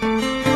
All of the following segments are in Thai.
อ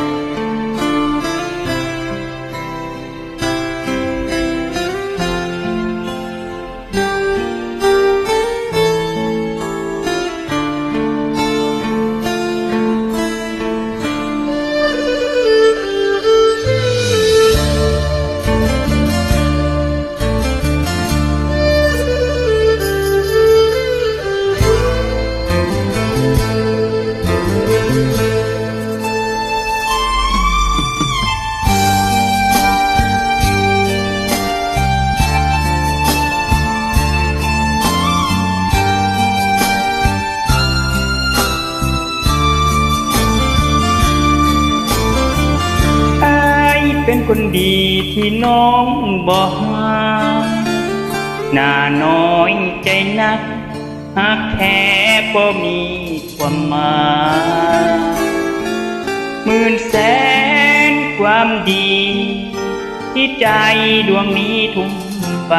คนดีที่น้องบ่หาหน้าน้อยใจนักหากแท้บ่มีความหมายหมื่นแสนความดี ที่ใจดวงนี้ทุ่มไป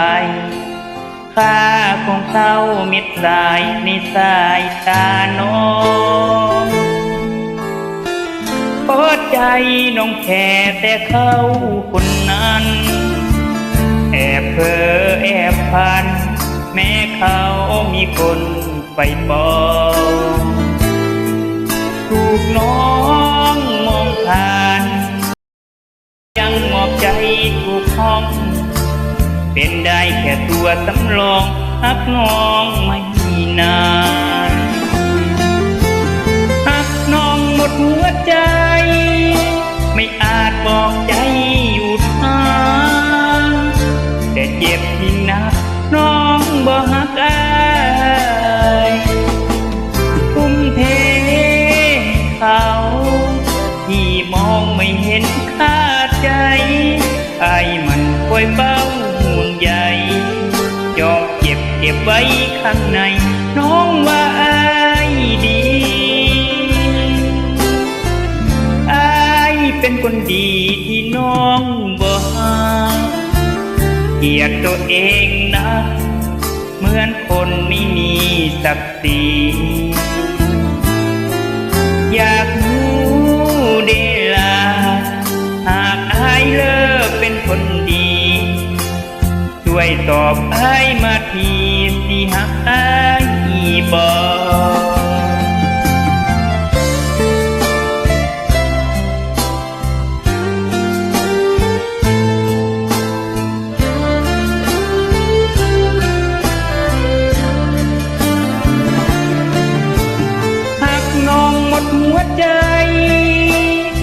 ค่าของเขาเม็ดสายในสายตาน้อง ใจน้องแค่แต่เขาคนนั้น แอบเพอแอบพัน แม้เขามีคนไปปองถูกน้องมองผ่าน ยังมอบใจถูกห้อง เป็นได้แค่ตัวสำรองหักน้องไม่นานหักน้องหมดหัวใจ น้องบ่หักอายทุ่มเทเขาที่มองไม่เห็นค่าใจไอ้มันคอยเบ้าห่วงใยยอมเก็บเก็บไว้ข้างใน น้องว่าอายดีอายเป็นคนดีที่น้องบ่หา กียดตัวเองนะ เหมือนคนไม่มีศักดิ์ศรีอยากรู้เดลา หากอายเลิกเป็นคนดี ช่วยตอบอายมาทีสิหักอายบ่ห ใจ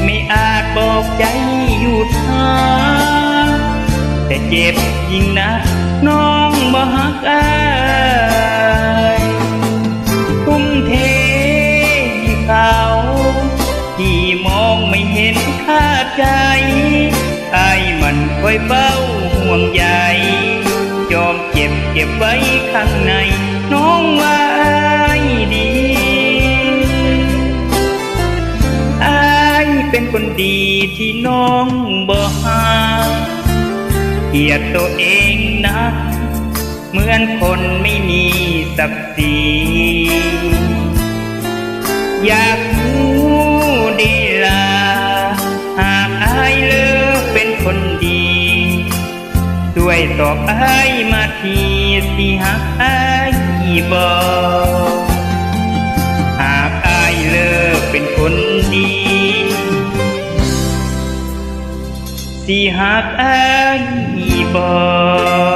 ไม่อาจบอกใจหยุดหาแต่เจ็บยิ่งนะน้องบ่หักอายทุ่มเทเขาที่มองไม่เห็นค่าใจไอ้มันคอยเบ้าห่วงใยยอมเจ็บเก็บไว้ข้างใน น้องว่าไอายดี คนดีที่น้องบ่หาเกียดตัวเองนะเหมือนคนไม่มีศักดิ์ศรีอยากรู้ดีลาหากอายเลิกเป็นคนดีช่วยตอบอายมาทีสิหักอายบ่ สิหากอายบ่ข